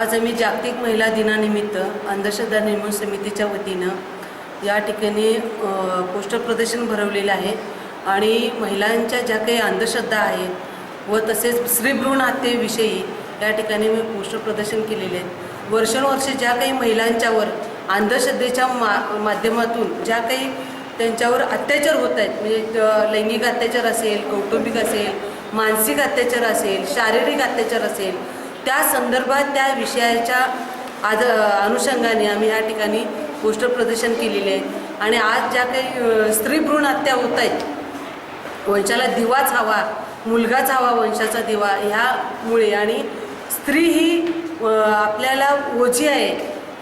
आज आम्ही जागतिक महिला दिनानिमित्त अंधश्रद्धा निर्मूल समितीच्या वतीनं या ठिकाणी पोस्टर प्रदर्शन भरवलेलं आहे आणि महिलांच्या ज्या काही अंधश्रद्धा आहेत व तसेच स्त्रीभ्रूण हत्येविषयी या ठिकाणी मी पोस्टर प्रदर्शन केलेले आहेत. वर्षानुवर्षे ज्या काही महिलांच्यावर अंधश्रद्धेच्या मा माध्यमातून ज्या काही त्यांच्यावर अत्याचार होत आहेत. म्हणजे लैंगिक अत्याचार असेल कौटुंबिक असेल मानसिक अत्याचार असेल शारीरिक अत्याचार असेल त्या संदर्भात त्या विषयाच्या आद अनुषंगाने आम्ही या ठिकाणी पोस्टर प्रदर्शन केलेले आहे आणि आज ज्या काही स्त्री भ्रूण हत्या होत आहेत वंशाला दिवाच हवा मुलगाच हवा वंशाचा दिवा ह्यामुळे आणि स्त्री ही आपल्याला ओझी आहे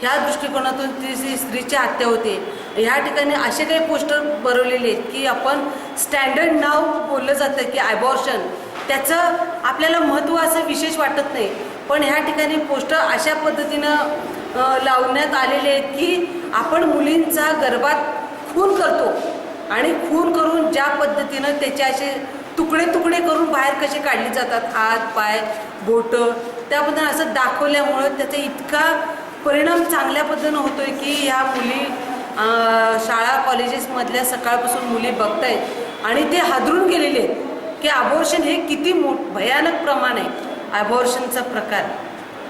ह्या दृष्टिकोनातून ती ती स्त्रीची हत्या होते ह्या ठिकाणी असे काही पोस्टर बनवलेले आहेत की आपण स्टँडर्ड नाव बोललं जातं की ॲबॉर्शन त्याचं आपल्याला महत्त्व असं विशेष वाटत नाही. पण ह्या ठिकाणी पोस्टर अशा पद्धतीनं लावण्यात आलेले आहेत की आपण मुलींचा गर्भात खून करतो आणि खून करून ज्या पद्धतीनं त्याचे असे तुकडे तुकडे करून बाहेर कसे काढले जातात हात पाय बोटं त्याबद्दल असं दाखवल्यामुळं त्याचा इतका परिणाम चांगल्या पद्धतीनं होतोय की ह्या मुली शाळा कॉलेजेसमधल्या सकाळपासून मुली बघतायत आणि ते हादरून गेलेले आहेत की अबॉर्शन हे किती मो भयानक प्रमाण आहे. अबॉर्शनचा प्रकार.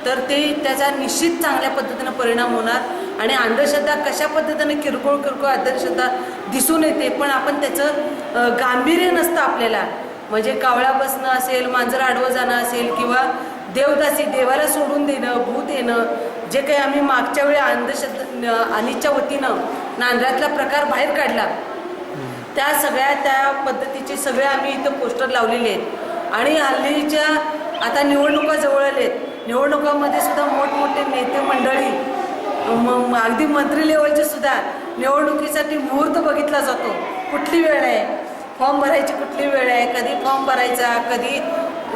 तर ते त्याचा निश्चित चांगल्या पद्धतीनं परिणाम होणार आणि अंधश्रद्धा कशा पद्धतीने किरकोळ किरकोळ अंधश्रद्धा दिसून येते पण आपण त्याचं गांभीर्य नसतं आपल्याला. म्हणजे कावळा बसणं असेल मांजर आडवं जाणं असेल किंवा देवदासी देवाला सोडून देणं भूत येणं जे काही आम्ही मागच्या वेळी अंधश्रद्धा अनिच्या वतीनं नांदरातला प्रकार बाहेर काढला. त्या सगळ्या त्या पद्धतीचे सगळे आम्ही इथं पोस्टर लावलेले आहेत. आणि हल्लीच्या आता निवडणुका जवळ आहेत निवडणुकामध्ये सुद्धा मोठमोठे नेते मंडळी म- अगदी मंत्री लेवलचे सुद्धा निवडणुकीसाठी मुहूर्त बघितला जातो. कुठली वेळ आहे? फॉर्म भरायची कुठली वेळ आहे कधी फॉर्म भरायचा कधी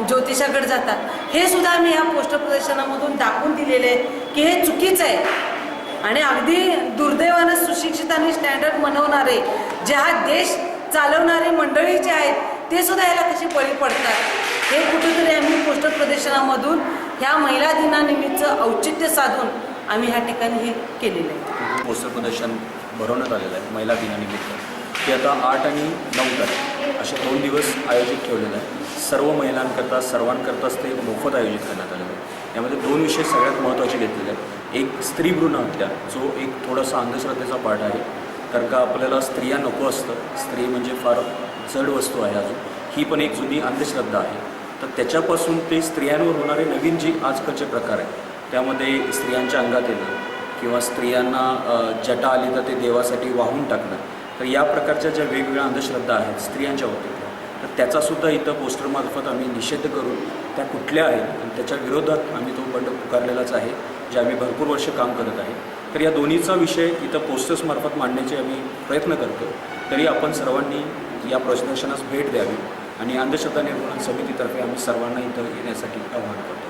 ज्योतिषाकडे जातात हे सुद्धा आम्ही या पोस्टर प्रदर्शनामधून दाखवून दिलेले आहे की हे चुकीचं आहे. आणि अगदी दुर्दैवानं सुशिक्षित आणि स्टँडर्ड बनवणारे जे हा देश चालवणारे मंडळी जे आहेत ते सुद्धा याला कशी बळी पडतात? हे कुठेतरी आम्ही पोस्टर प्रदर्शनामधून ह्या महिला दिनानिमित्त औचित्य साधून आम्ही ह्या ठिकाणी हे केलेलं आहे. पोस्टर प्रदर्शन भरवण्यात आलेलं आहे महिला दिनानिमित्त. ते आता आठ आणि नऊ तारीख. असे दोन दिवस आयोजित ठेवलेलं आहे सर्व महिलांकरता सर्वांकरताच ते मोफत आयोजित करण्यात आलेलं आहे यामध्ये दोन विषय सगळ्यात महत्त्वाचे घेतलेले आहेत. एक स्त्री भ्रूण हत्या जो एक थोडासा अंधश्रद्धेचा पाठ आहे. कारण का आपल्याला स्त्रिया नको असतं. स्त्री म्हणजे फार जड वस्तू आहे अजून. ही पण एक जुनी अंधश्रद्धा आहे. तर त्याच्यापासून ते स्त्रियांवर होणारे नवीन जे आजकालचे प्रकार आहेत त्यामध्ये स्त्रियांच्या अंगात येणं किंवा स्त्रियांना जटा आली तर ते देवासाठी वाहून टाकणं तर या प्रकारच्या ज्या वेगवेगळ्या अंधश्रद्धा आहेत स्त्रियांच्या बाबतीत तर त्याचासुद्धा इथं पोस्टरमार्फत आम्ही निषेध करून त्या कुठल्या आहेत आणि त्याच्या विरोधात आम्ही तो बंड पुकारलेलाच आहे जे आम्ही भरपूर वर्ष काम करत आहे. तर या दोन्हीचा विषय इथं पोस्टर्समार्फत मांडण्याचे आम्ही प्रयत्न करतो. तरी आपण सर्वांनी या प्रदर्शनास भेट द्यावी आणि अंधश्रद्धा निर्मूलन समितीतर्फे आम्ही सर्वांना इथं येण्यासाठी आवाहन करतो.